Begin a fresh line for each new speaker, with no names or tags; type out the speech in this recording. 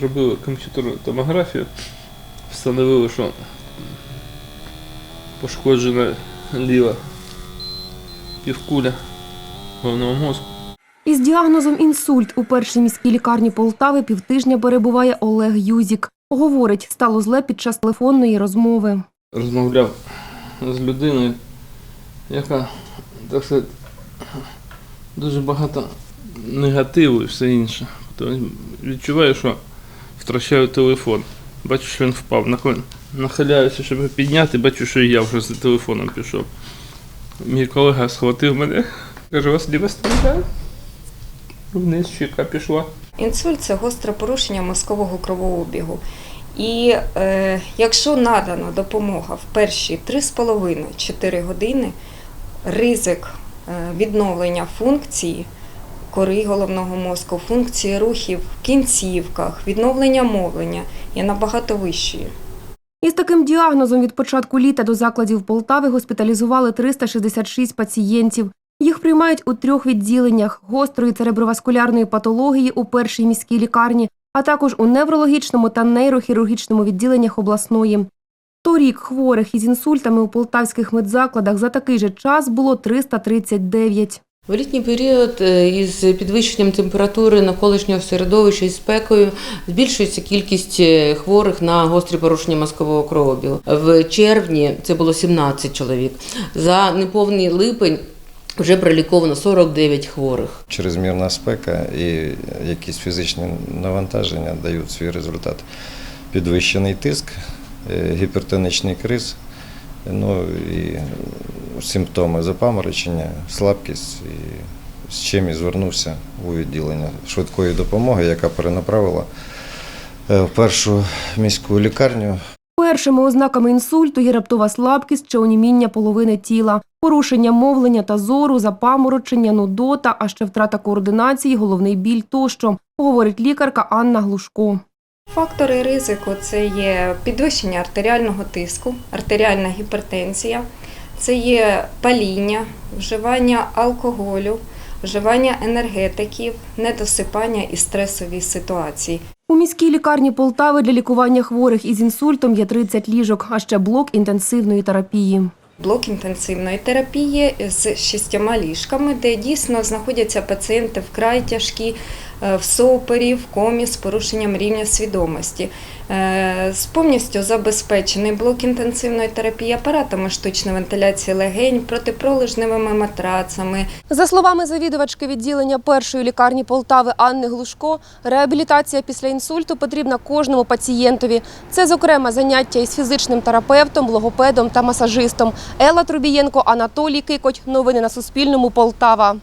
зробили комп'ютерну томографію, встановили, що пошкоджена ліва півкуля головного мозку.
Із діагнозом інсульт у першій міській лікарні Полтави півтижня перебуває Олег Юзік. Говорить, стало зле під час телефонної розмови.
Розмовляв з людиною, яка, так сказати, дуже багато негативу і все інше. То відчуваю, що втрачаю телефон. Бачу, що він впав. Нахиляюся, щоб підняти, бачу, що я вже за телефоном пішов. Мій колега схватив мене, каже, вас ліва стріляє. Вниз щека пішла.
Інсульт це гостре порушення мозкового кровообігу. І е, якщо надана допомога в перші 3,5-4 години, ризик е, відновлення функції кори головного мозку, функції рухів кінцівках, відновлення мовлення є набагато вищою.
Із таким діагнозом від початку літа до закладів Полтави госпіталізували 366 пацієнтів. Їх приймають у трьох відділеннях гострої цереброваскулярної патології у першій міській лікарні, а також у неврологічному та нейрохірургічному відділеннях обласної. Торік хворих із інсультами у полтавських медзакладах за такий же час було 339.
В літній період е, із підвищенням температури навколишнього середовища і спекою збільшується кількість е, хворих на гострі порушення мозкового кровообігу. В червні це було 17 чоловік. За неповний липень вже проліковано 49 хворих.
Чрезмірна спека і якісь фізичні навантаження дають свій результат. Підвищений тиск, е, гіпертонічний криз, ну і симптоми запаморочення, слабкість. І з чим і звернувся у відділення швидкої допомоги, яка перенаправила е, в першу міську лікарню
Першими ознаками інсульту є раптова слабкість чи оніміння половини тіла, порушення мовлення та зору, запаморочення, нудота, а ще втрата координації, головний біль тощо, говорить лікарка Анна Глушко.
Фактори ризику це є підвищення артеріального тиску, артеріальна гіпертензія, це є паління, вживання алкоголю, вживання енергетиків, недосипання і стресові ситуації.
У міській лікарні Полтави для лікування хворих із інсультом є 30 ліжок, а ще блок інтенсивної терапії.
Блок інтенсивної терапії з шістьома ліжками, де дійсно знаходяться пацієнти вкрай тяжкі, в сопері, в комі з порушенням рівня свідомості. Е, з Повністю забезпечений блок інтенсивної терапії апаратами штучної вентиляції легень, протипролежневими матрацами,
За словами завідувачки відділення першої лікарні Полтави Анни Глушко, реабілітація після інсульту потрібна кожному пацієнтові. Це, зокрема, заняття із фізичним терапевтом, логопедом та масажистом. Елла Трубієнко, Анатолій Кикоть. Новини на Суспільному. Полтава.